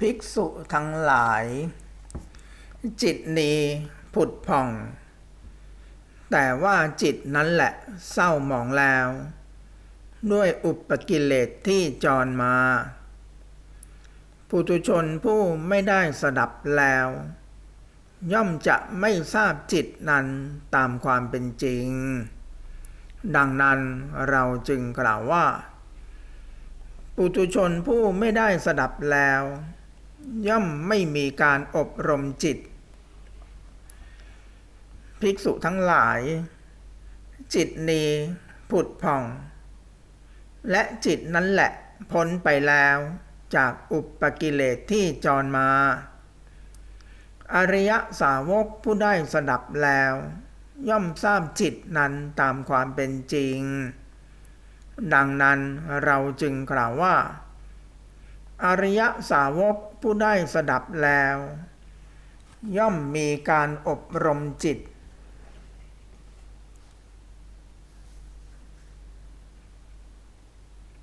ภิกษุทั้งหลาย จิตนี้ผุดผ่อง แต่ว่าจิตนั้นแหละเศร้าหมองแล้ว ด้วยอุปกิเลสที่จรมาปุถุชนผู้ไม่ได้สดับแล้ว ย่อมจะไม่ทราบจิตนั้นตามความเป็นจริง ดังนั้นเราจึงกล่าวว่าปุถุชนผู้ไม่ได้สดับแล้ว ย่อมไม่มีการอบรมจิต ภิกษุทั้งหลาย จิตนี้ผุดผ่อง และจิตนั้นแหละพ้นไปแล้วจากอุปกิเลสที่จรมา อริยสาวกผู้ได้สดับแล้ว ย่อมทราบจิตนั้นตามความเป็นจริง ดังนั้นเราจึงกล่าวว่า อริยสาวกผู้ได้สดับแล้ว ย่อมมีการอบรมจิต